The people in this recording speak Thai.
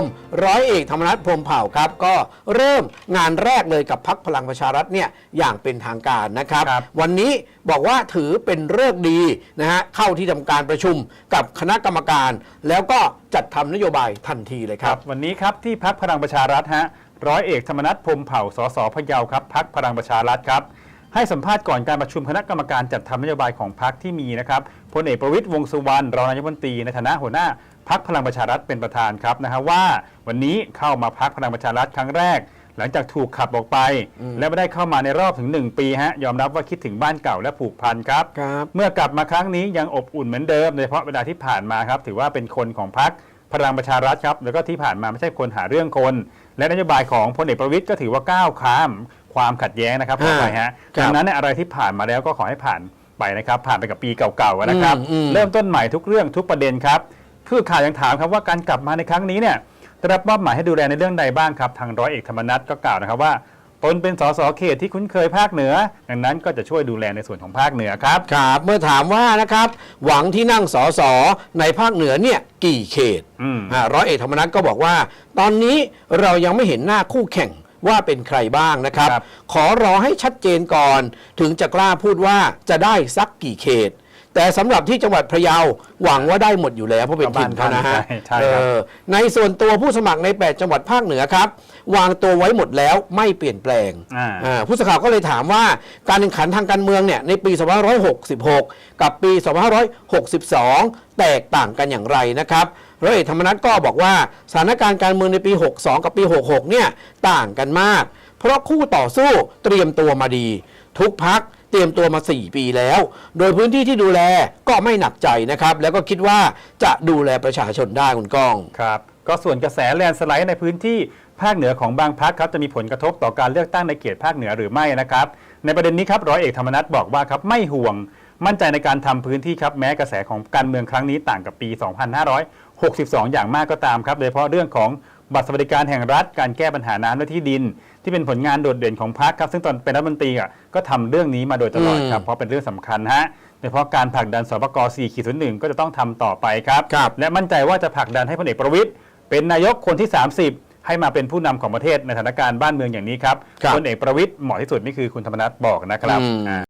มร้อยเอกธรรมนัฐพรหมเผ่าครับ ก็เริ่มงานแรกเลยกับพักพลังประชารัฐเนี่ยอย่างเป็นทางการนะครับครับวันนี้บอกว่าถือเป็นเลิกษ์ดีนะฮะเข้าที่ทำการประชุมกับคณะกรรมการ แล้วก็จัดทำนโยบายทันทีเลยครับ วันนี้ครับที่พักพลังประชารัฐฮะร้อยเอกธรรมนัฐพรหมเผ่าสสพะเยาครับพักพลังประชารัฐครับ ให้สัมภาษณ์ก่อนการประชุมคณะกรรมการจัดทำนโยบายของพักที่มีนะครับพลเอกประวิตยวงษ์สุวรรณรองนายกรัฐมนตรีในฐานะหัวหน้าพักพลังประชารัฐเป็นประธานครับนะฮะว่าวันนี้เข้ามาพักพลังประชารัฐครั้งแรก หลังจากถูกขับออกไป และไม่ได้เข้ามาในรอบถึง 1 ปีฮะยอมรับว่าคิดถึงบ้านเก่าและผูกพันครับครับเมื่อกลับมาครั้งนี้ยังอบอุ่นเหมือนเดิมโดยเฉพาะเวลาที่ผ่านมาครับถือว่าเป็นคนของพรรคพลังประชารัฐครับแล้วก็ที่ผ่านมาไม่ใช่คนหาเรื่องคน และนโยบายของพลเอกประวิตยก็ถือว่าก้าวข้าม ความขัดแย้งนะครับอ่าเข้าไปฮะครับดังนั้นเนี่ยอะไรที่ผ่านมาแล้วก็ขอให้ผ่านไปนะครับ ผ่านไปกับปีเก่าๆนะครับอืมอืมเริ่มต้นใหม่ทุกเรื่องทุกประเด็นครับผู้ข่าวยังถามครับว่าการกลับมาในครั้งนี้เนี่ยได้รับมอบหมายให้ดูแลในเรื่องใดบ้างครับ ทางร้อยเอกธรรมนัฐก็กล่าวนะครับว่าตนเป็นสสเขตที่คุ้นเคยภาคเหนือ ดังนั้นก็จะช่วยดูแลในส่วนของภาคเหนือครับครับ เมื่อถามว่านะครับ หวังที่นั่งสอสอในภาคเหนือเนี่ยกี่เขตอืมอ่าร้อยเอกธรรมนัฐก็บอกว่า ตอนนี้เรายังไม่เห็นหน้าคู่แข่ง ว่าเป็นใครบ้างนะครับครับ ขอรอให้ชัดเจนก่อน ถึงจะกล้าพูดว่าจะได้สักกี่เขต แต่สำหรับที่จังหวัดพะเยาหวังว่าได้หมดอยู่แล้วเพราะเป็นถิ่นเขานะฮะใช่ใช่ครับเออในส่วนตัวผู้สมัครใน 8 จังหวัดภาคเหนือครับ วางตัวไว้หมดแล้วไม่เปลี่ยนแปลงอ่าอ่าผู้สื่อข่าวก็เลยถามว่าการแข่งขันทางการเมืองเนี่ยในปี 2566 กับปี 2562 แตกต่างกันอย่างไรนะครับร้อยเอกธรรมนัฐก็บอกว่าสถานการณ์การเมืองในปี 62 กับปี 66 เนี่ยต่างกันมาก เพราะคู่ต่อสู้เตรียมตัวมาดี ทุกพัก เตรียมตัวมา 4 ปีแล้ว โดยพื้นที่ที่ดูแลก็ไม่หนักใจนะครับ แล้วก็คิดว่าจะดูแลประชาชนได้คุณก้อง ครับ ก็ส่วนกระแสแลนสไลด์ในพื้นที่ภาคเหนือของบางพักครับจะมีผลกระทบต่อการเลือกตั้งในเขตภาคเหนือหรือไม่นะครับ ในประเด็นนี้ครับร้อยเอกธรรมนัฐบอกว่าครับไม่ห่วง มั่นใจในการทำพื้นที่ครับแม้กระแสของการเมืองครั้งนี้ต่างกับปี 2562 อย่างมากก็ตามครับโดยเฉพาะเรื่องของ บัตรสวัสดิการแห่งรัฐการแก้ปัญหาน้ำและที่ดิน ที่เป็นผลงานโดดเด่นของพรรคครับ ซึ่งตอนเป็นรัฐมนตรีอะก็ทำเรื่องนี้มาโดยตลอดครับอืมเพราะเป็นเรื่องสำคัญฮะโดยเฉพาะการผลักดันสปก4ขีด1ก็จะต้องทำต่อไปครับครับและมั่นใจว่าจะผลักดันให้พลเอกประวิตยเป็นนายกคนที่ 30ให้มาเป็นผู้นำของประเทศในสถานการณ์บ้านเมืองอย่างนี้ครับครับพลเอกประวิตยเหมาะที่สุดนี่คือคุณธรรมนัฐบอกนะครับอืมอ่า